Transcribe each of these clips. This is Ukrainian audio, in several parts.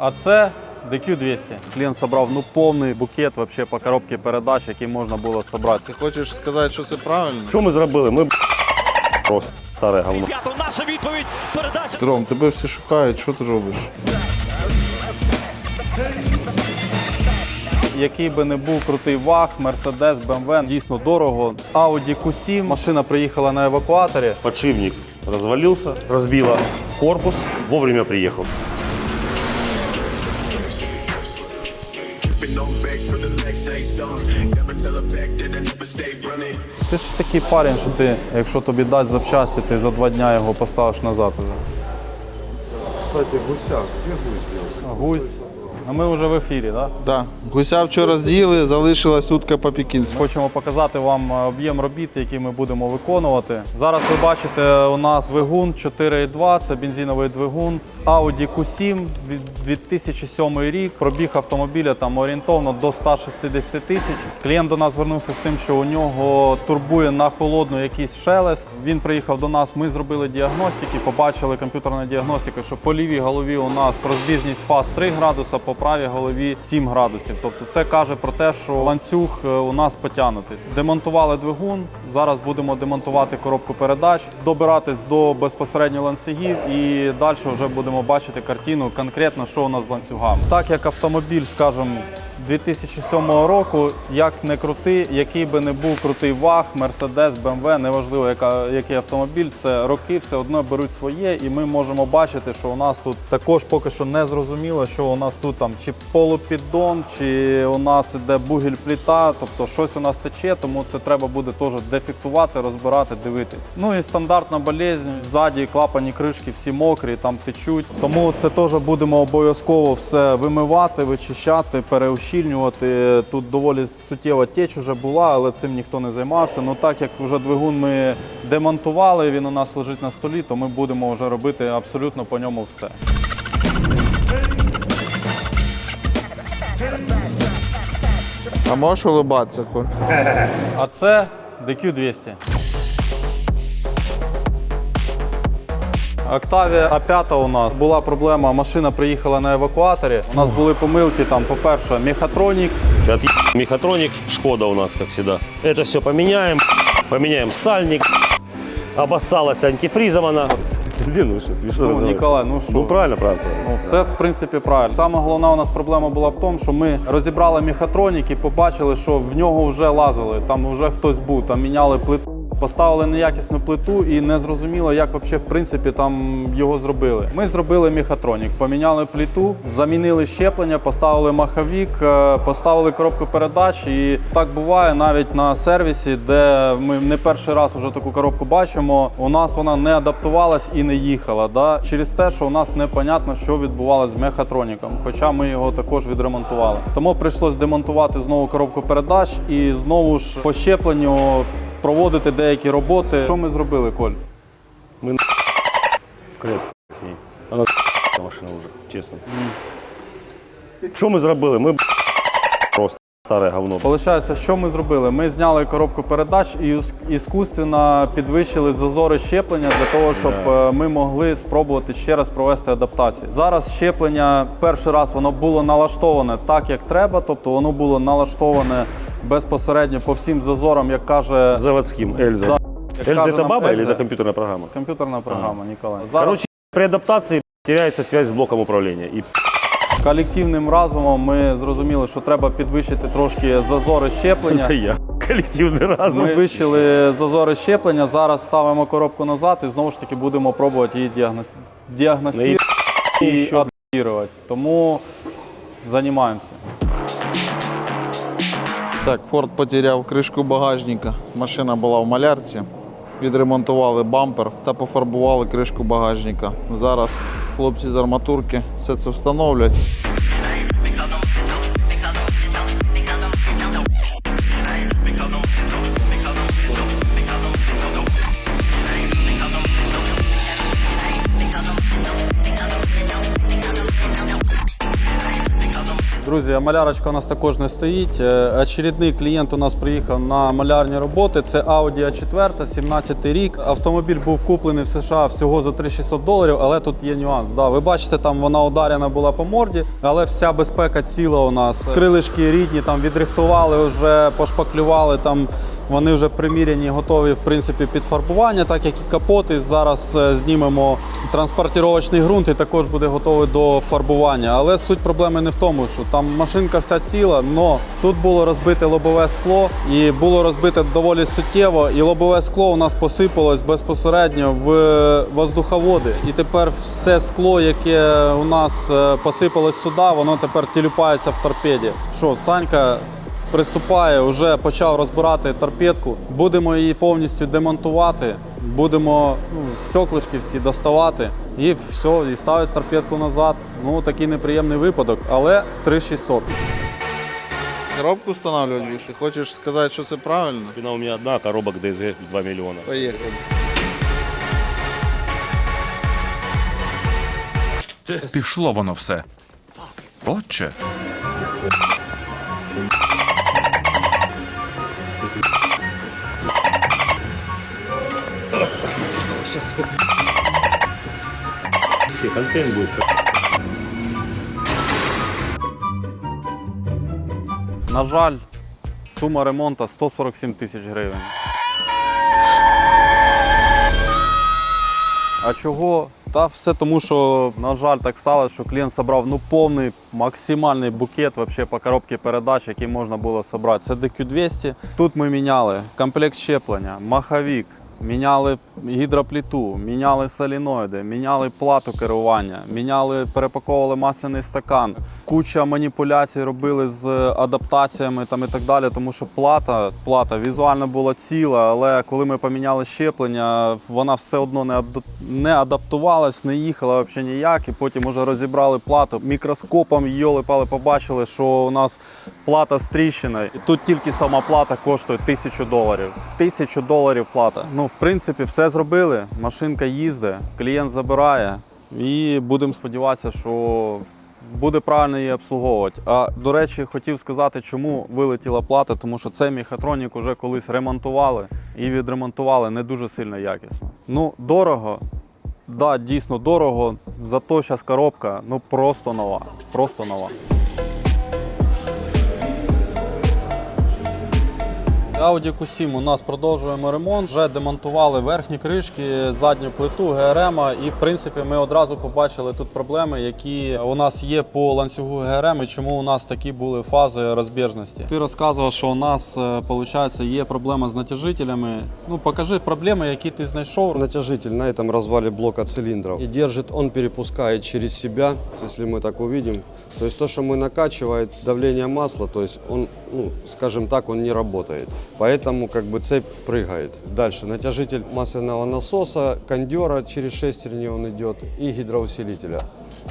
А це DQ200. Клієнт зібрав ну повний букет вообще по коробці передач, який можна було зібрати. Ти хочеш сказати, що це правильно? Що ми зробили? Ми просто старе говно. П'ято наша відповідь. Передача. Ром, тебе всі шукають, що ти робиш? Який би не був крутий ваг, Mercedes, BMW, дійсно дорого. Audi Q7, машина приїхала на евакуаторі. Подшипник развалился, разбило корпус, вовремя приехал. Ти ж такий парень, що ти, якщо тобі дать запчасті, ти за два дня його поставиш назад уже. Кстати, гуся. где гусь делся? Гусь. А ми вже в ефірі, так? Так. Гуся вчора з'їли, залишилась утка по-пекінськи. Хочемо показати вам е, об'єм робіт, який ми будемо виконувати. Зараз ви бачите, у нас двигун 4.2, це бензиновий двигун. Audi Q7 від 2007 рік. Пробіг автомобіля там орієнтовно до 160 тисяч. Клієнт до нас звернувся з тим, що у нього турбує на холодну якийсь шелест. Він приїхав до нас. Ми зробили діагностики, побачили комп'ютерна діагностика, що по лівій голові у нас розбіжність фаз 3 градуса, по правій голові 7 градусів. Тобто це каже про те, що ланцюг е, у нас потягнутий. Демонтували двигун. Зараз будемо демонтувати коробку передач, добиратись до безпосередньо ланцюгів і далі вже будемо бачити картину конкретно, що у нас з ланцюгами. Так як автомобіль, скажімо, 2007 року, як не крутий, який би не був крутий ваг, Mercedes, BMW, неважливо, яка, який автомобіль, це роки все одно беруть своє, і ми можемо бачити, що у нас тут також поки що не зрозуміло, що у нас тут там чи полупіддон, чи у нас іде бугель пліта, тобто щось у нас тече, тому це треба буде теж дефектувати, розбирати, дивитись. Ну і стандартна болезнь, ззаді клапані кришки всі мокрі, там течуть. Тому це теж будемо обов'язково все вимивати, вичищати, переущільнювати. Тут доволі суттєва теч вже була, але цим ніхто не займався. Ну так як вже двигун ми демонтували, він у нас лежить на столі, то ми будемо вже робити абсолютно по ньому все. А можеш улибатися, Коль? А це DQ200. Octavia А5 у нас була проблема. Машина приїхала на евакуаторі. У нас були помилки. Там, по-перше, мехатронік. Отъеб мехатроник, Шкода у нас, как всегда. Это все поменяем. Поменяем сальник. Обоссалась антифризом она. Где ну що, смішно Ну. Ніколай, ну що? Ну правильно, правильно. Ну, все в принципі правильно. Саме головна у нас проблема була в тому, що ми розібрали мехатронік і побачили, що в нього вже лазили. Там вже хтось був, там міняли плиту. Поставили неякісну плиту і не зрозуміло, як взагалі в принципі там його зробили. Ми зробили мехатронік, поміняли плиту, замінили щеплення, поставили маховік, е, поставили коробку передач. І так буває навіть на сервісі, де ми не перший раз вже таку коробку бачимо. У нас вона не адаптувалась і не їхала. Да? Через те, що у нас непонятно, що відбувалося з мехатроніком, хоча ми його також відремонтували. Тому прийшлось демонтувати знову коробку передач і знову ж по щепленню проводити деякі роботи. Що ми зробили, Коль? Крепко с ней. Вона машина вже, чесно. Що ми зробили? Ми старе говно. Получається, що ми зробили? Ми зняли коробку передач і ус- іскусственно підвищили зазори щеплення для того, щоб е, ми могли спробувати ще раз провести адаптацію. Зараз щеплення перший раз воно було налаштоване так, як треба, тобто воно було налаштоване безпосередньо по всім зазорам, як каже Заводским, Эльза. Да. Як Эльза каже это нам баба или Ельза. это компьютерная программа? комп'ютерна програма, Ніколай. Зараз Короче, при адаптации теряется связь с блоком управления. И колективним разумом ми зрозуміли, що треба підвищити трошки зазори щеплення. это я. Коллективный разум. Ми вищили зазори щеплення, зараз ставимо коробку назад і знову ж таки будемо пробувати її діагноз... діагностувати І і адаптувати. Тому займаємося. Так, Форд потеряв кришку багажника. Машина була в малярці. Відремонтували бампер та пофарбували кришку багажника. Зараз хлопці з арматурки все це встановлять. Друзі, малярочка у нас також не стоїть. Е, Очередний клієнт у нас приїхав на малярні роботи. Це Audi A4, 17 рік. Автомобіль був куплений в США всього за 3600 доларів, але тут є нюанс. Да, ви бачите, там вона ударена була по морді, але вся безпека ціла у нас. Крилишки рідні, там відрихтували, вже пошпаклювали там. Вони вже приміряні, готові в принципі під фарбування, так як і капоти. Зараз е, знімемо транспортировочний ґрунт і також буде готовий до фарбування. Але суть проблеми не в тому, що там машинка вся ціла, але тут було розбите лобове скло і було розбите доволі суттєво. І лобове скло у нас посипалось безпосередньо в воздуховоди. І тепер все скло, яке у нас е, посипалось сюди, воно тепер тілюпається в торпеді. Що, Санька приступає, вже почав розбирати торпедку. Будемо її повністю демонтувати, будемо ну, стеклишки всі доставати і все, і ставити торпедку назад. Ну, такий неприємний випадок, але 3600. Коробку встановлювати будеш? Ти хочеш сказати, що це правильно? Спина у меня одна, а коробок DSG 2 миллиона. Поїхали. Пішло воно все. Отче. Все, контент будет. На жаль, сума ремонту 147 тисяч гривень. А чого? Та все тому, що, на жаль, так сталося, що клієнт зібрав ну, повний максимальний букет вообще, по коробці передач, який можна було зібрати. Це DQ200. Тут ми міняли комплект щеплення, маховік, міняли гідропліту, міняли соліноїди, міняли плату керування, міняли, перепаковували масляний стакан. Куча маніпуляцій робили з адаптаціями там і так далі, тому що плата, плата візуально була ціла, але коли ми поміняли щеплення, вона все одно не, адаптувалась, не їхала взагалі ніяк. І потім вже розібрали плату. Мікроскопом йоли пали побачили, що у нас плата з тріщиною. І тут тільки сама плата коштує тисячу доларів. Тисячу доларів плата. Ну, в принципі, все зробили. Машинка їздить, клієнт забирає. І будемо сподіватися, що буде правильно її обслуговувати. А до речі, хотів сказати, чому вилетіла плата, тому що цей мехатронік вже колись ремонтували і відремонтували не дуже сильно якісно. Ну, дорого. Да, дійсно дорого. Зато зараз коробка ну просто нова. Просто нова. Audi Q7 у нас продовжуємо ремонт. Вже демонтували верхні кришки, задню плиту, ГРМ. І в принципі ми одразу побачили тут проблеми, які у нас є по ланцюгу ГРМ і чому у нас такі були фази розбіжності. Ти розказував, що у нас виходить, є проблема з натяжителями. Ну покажи проблеми, які ти знайшов. Натяжитель на этом развале блока цилиндров. И держит, он перепускает через себя, если мы так увидим. То есть то, что мы накачивает давление масла, то есть он, ну, скажем так, он не работает. Поэтому как бы цепь прыгает. Дальше натяжитель масляного насоса, кондера через шестерни он идет и гидроусилителя.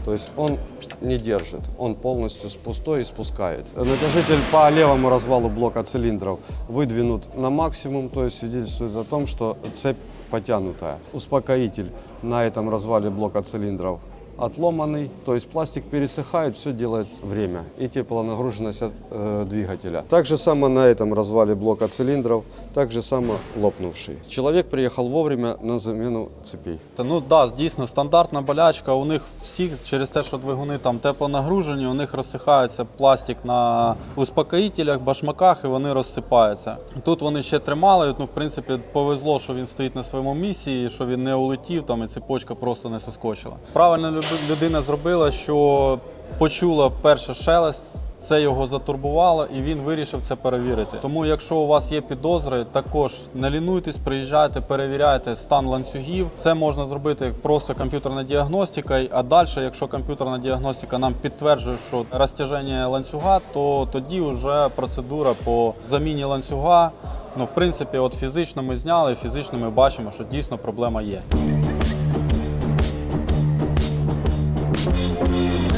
То есть он не держит, он полностью с пустой и спускает. Натяжитель по левому развалу блока цилиндров выдвинут на максимум, то есть свидетельствует о том, что цепь потянутая. Успокоитель на этом развале блока цилиндров отломанный, то есть пластик пересыхает, все делает время и теплонагруженность от э, двигателя. Так же само на этом развале блока цилиндров, так же само лопнувший. Человек приехал вовремя на замену цепей. Та, Ну да, дійсно стандартна болячка. У них всіх через те, що двигуни там теплонагружені, у них розсихається пластик на успокоїтелях, башмаках і вони розсипаються. Тут вони ще тримали. Ну, в принципі, повезло, що він стоїть на своєму місці, і що він не улетів там і цепочка просто не соскочила. Правильно люби- людина зробила, що почула перше шелест. Це його затурбувало, і він вирішив це перевірити. Тому, якщо у вас є підозри, також не лінуйтесь, приїжджайте, перевіряйте стан ланцюгів. Це можна зробити просто комп'ютерною діагностикою. А далі, якщо комп'ютерна діагностика нам підтверджує, що розтяження ланцюга, то тоді вже процедура по заміні ланцюга. Ну, в принципі, от фізично ми зняли, фізично ми бачимо, що дійсно проблема є. Thank you.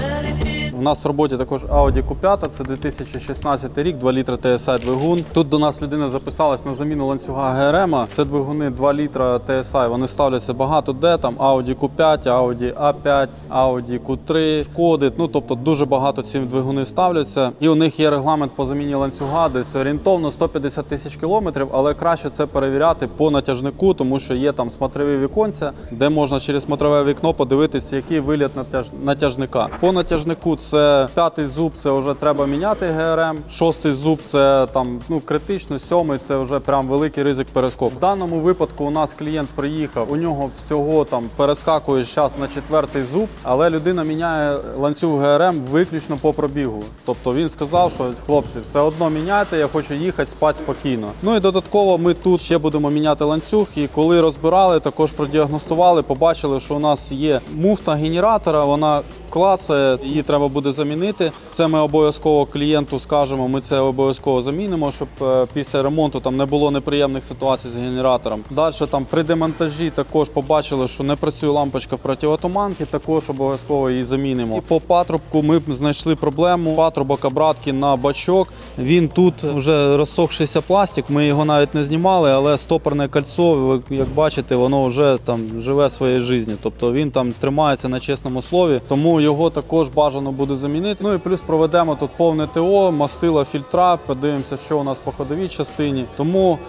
У нас в роботі також Audi Q5, це 2016 рік, 2 літра TSI двигун. Тут до нас людина записалась на заміну ланцюга ГРМ. Це двигуни 2 літра TSI. Вони ставляться багато де там Audi Q5, Audi A5, Audi Q3, Шкоди. Ну тобто дуже багато ці двигуни ставляться. І у них є регламент по заміні ланцюга, десь орієнтовно 150 тисяч кілометрів, але краще це перевіряти по натяжнику, тому що є там смотрові віконця, де можна через смотрове вікно подивитися, який виліт натяж... натяжника. По натяжнику це п'ятий зуб, це вже треба міняти ГРМ. Шостий зуб це там ну критично, сьомий це вже прям великий ризик перескоку. В даному випадку у нас клієнт приїхав, у нього всього там перескакує зараз на четвертий зуб, але людина міняє ланцюг ГРМ виключно по пробігу. Тобто він сказав, що хлопці, все одно міняйте, я хочу їхати спати спокійно. Ну і додатково ми тут ще будемо міняти ланцюг. І коли розбирали, також продіагностували, побачили, що у нас є муфта генератора. Вона клацає, її треба буде замінити. Це ми обов'язково клієнту скажемо. Ми це обов'язково замінимо, щоб е, після ремонту там не було неприємних ситуацій з генератором. Далі там при демонтажі також побачили, що не працює лампочка в противотуманці, також обов'язково її замінимо. І по патрубку ми знайшли проблему. Патрубок обратки на бачок. Він тут вже розсохшийся пластик. Ми його навіть не знімали, але стопорне кольцо, ви як бачите, воно вже там живе своєю життю. Тобто він там тримається на чесному слові. Тому його також бажано буде замінити. Ну і плюс проведемо тут повне ТО, мастила, фільтра, подивимося, що у нас по ходовій частині. Тому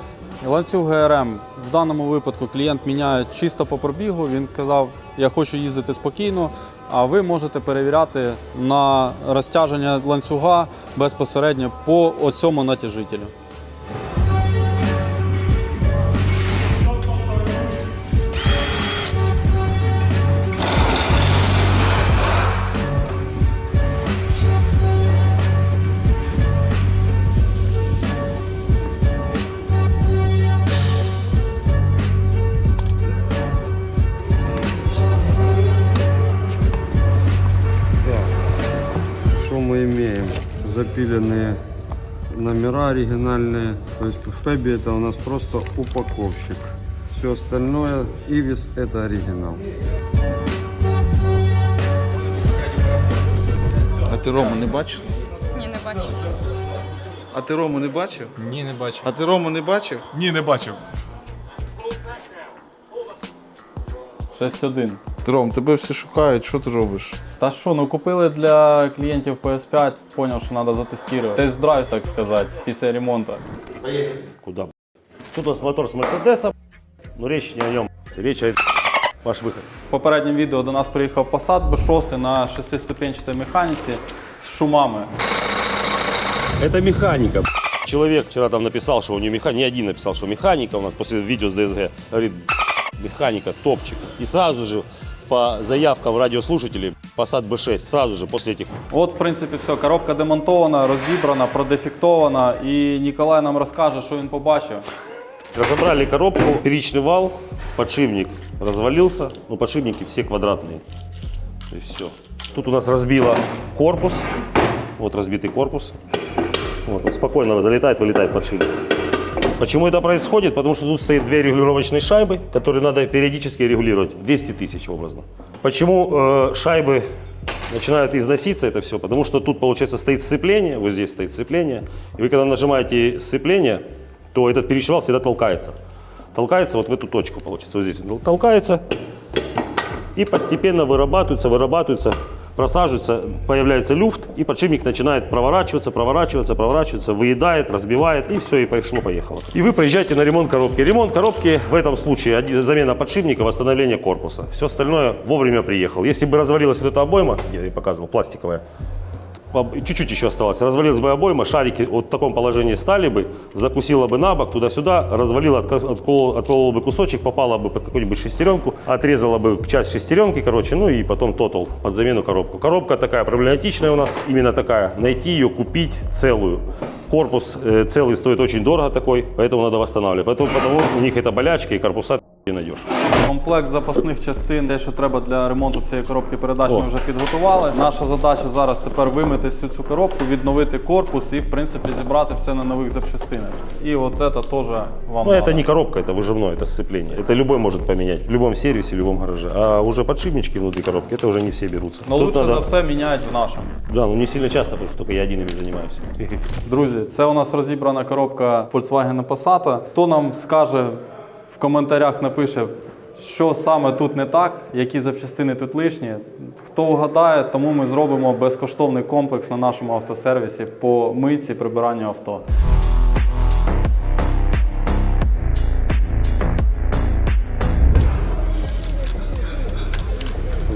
ланцюг ГРМ в даному випадку клієнт міняє чисто по пробігу. Він казав, я хочу їздити спокійно. А ви можете перевіряти на розтяження ланцюга безпосередньо по оцьому натяжителю. Запиленные номера оригинальные. То есть в Фэби это у нас просто упаковщик. Все остальное, Ивис это оригинал. А ти Рому не бачив? Ні, не бачу. А ти Рому не бачив? Ні, не бачу. А ти Рому не бачив? Ні, не бачив. 6.1. Ти Ром, тебе всі шукають, що ти робиш? Та що, ну купили для клієнтів PS5, поняв, що треба затестувати. Тест-драйв, так сказати, після ремонту. Куда? Тут у нас мотор с Мерседеса, но речь не о нем. Речь о ваш выход. В попередньому відео до нас приїхав Passat B6 на шестиступенчатій механіці з шумами. Это механика. Человек вчера там написал, что у него механика, не один написал, что механика у нас после видео с ДСГ. Говорит, механика, топчик. И сразу же по заявкам радиослушателей Passat B6, сразу же после этих От, в принципі, все. Коробка демонтована, розібрана, продефектована. І Ніколай нам розкаже, що він побачив. Разобрали коробку, перечный вал, подшипник развалился, но подшипники все квадратные. То есть все. Тут у нас разбило корпус, вот разбитый корпус. Вот, он спокойно залетает, вылетает подшипник. Почему это происходит? Потому что тут стоит две регулировочные шайбы, которые надо периодически регулировать. 200 тысяч образно. Почему э, шайбы начинают износиться это все? Потому что тут, получается, стоит сцепление, вот здесь стоит сцепление. И вы когда нажимаете сцепление, то этот перещевал всегда толкается. Толкается вот в эту точку, получится. Вот здесь он толкается. И постепенно вырабатывается, вырабатывается, просаживается, появляется люфт, и подшипник начинает проворачиваться, проворачиваться, проворачиваться, выедает, разбивает, и все, и пошло-поехало. И вы проезжаете на ремонт коробки. Ремонт коробки в этом случае замена подшипника, восстановление корпуса. Все остальное вовремя приехал. Если бы развалилась вот эта обойма, я ей показывал, пластиковая, Чуть-чуть еще осталось. Развалилась бы обойма, шарики вот в таком положении стали бы, закусила бы на бок, туда-сюда, развалила, отко- отколола, отколола бы кусочек, попала бы под какую-нибудь шестеренку, отрезала бы часть шестеренки, короче, ну и потом тотал под замену коробку. Коробка такая проблематичная у нас, именно такая. Найти ее, купить целую. Корпус э, целый стоит очень дорого такой, поэтому надо восстанавливать. Поэтому, потому у них это болячка и корпуса найдешь. Комплект запасних частин, те, що треба для ремонту цієї коробки передач, ми О. вже підготували. Наша задача зараз тепер вимити всю цю коробку, відновити корпус і, в принципі, зібрати все на нових запчастинах. І от це теж вам Ну, это надо. не коробка, это выжимное, это сцепление. Это любой может поменять в любом сервисе, в любом гараже. А уже подшипнички внутри коробки, это уже не все берутся. Ну, Тут лучше надо- за все міняють в нашому. Да, ну не сильно часто, потому что только я один ими занимаюсь. Друзі, це у нас розібрана коробка Volkswagen Passat. Хто нам скаже в Коментарях, напише, що саме тут не так, які запчастини тут лишні. Хто вгадає, тому ми зробимо безкоштовний комплекс на нашому автосервісі по митці прибиранню авто.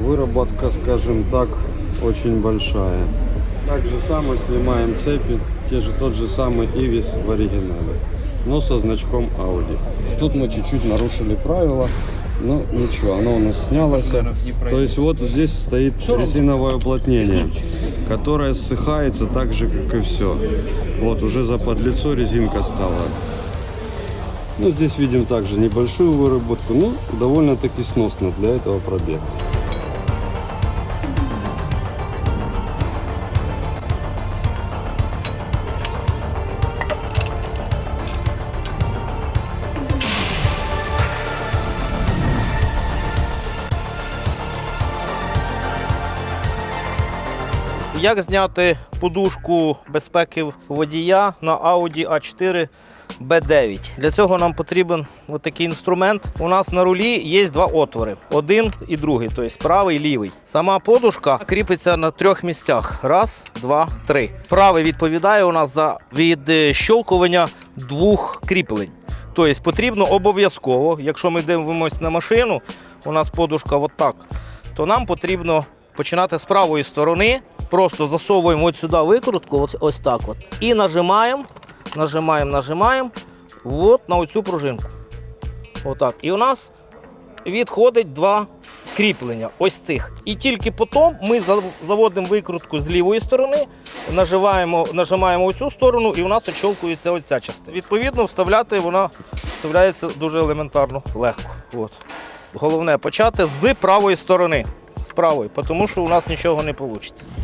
Выработка, скажем так, очень большая. Так же самое снимаем цепи, те же, тот же самый Ивис в оригинале, но со значком Audi. Тут мы чуть-чуть нарушили правила, но ничего, оно у нас снялось. То есть вот здесь стоит резиновое уплотнение, которое ссыхается так же, как и все. Вот уже за подлицо резинка стала. Ну, здесь видим также небольшую выработку, но довольно-таки сносно для этого пробега. Як зняти подушку безпеки водія на Audi A4 B9? Для цього нам потрібен такий інструмент. У нас на рулі є два отвори: один і другий, тобто правий і лівий. Сама подушка кріпиться на трьох місцях: раз, два, три. Правий відповідає у нас за відщолкування двох кріплень. Тобто потрібно обов'язково, якщо ми дивимося на машину, у нас подушка отак, то нам потрібно починати з правої сторони. Просто засовуємо от сюди викрутку, ось, ось так от. І нажимаємо, нажимаємо, нажимаємо от на оцю пружинку. Отак. І у нас відходить два кріплення. Ось цих. І тільки потім ми заводимо викрутку з лівої сторони, нажимаємо, нажимаємо оцю сторону, і у нас очолкується оця частина. Відповідно, вставляти вона вставляється дуже елементарно, легко. От. Головне почати з правої сторони. З правої, тому що у нас нічого не вийде.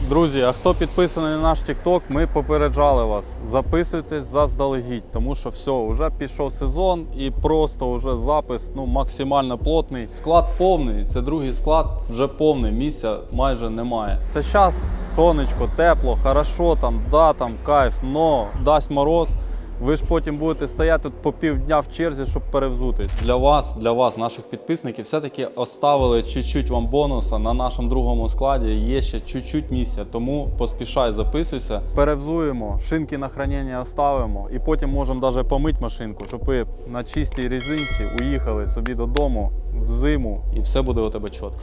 Друзі, а хто підписаний на наш TikTok, ми попереджали вас. Записуйтесь заздалегідь, тому що все, вже пішов сезон і просто вже запис ну, максимально плотний. Склад повний, це другий склад, вже повний, місця майже немає. Це час, сонечко, тепло, хорошо, там, да, там кайф, но дасть мороз. Ви ж потім будете стояти тут по півдня в черзі, щоб перевзутись. Для вас, для вас, наших підписників, все-таки оставили чуть-чуть вам бонуса на нашому другому складі. Є ще чуть-чуть місця, тому поспішай, записуйся. Перевзуємо, шинки на хранення оставимо, і потім можемо навіть помити машинку, щоб ви на чистій резинці уїхали собі додому в зиму, і все буде у тебе чітко.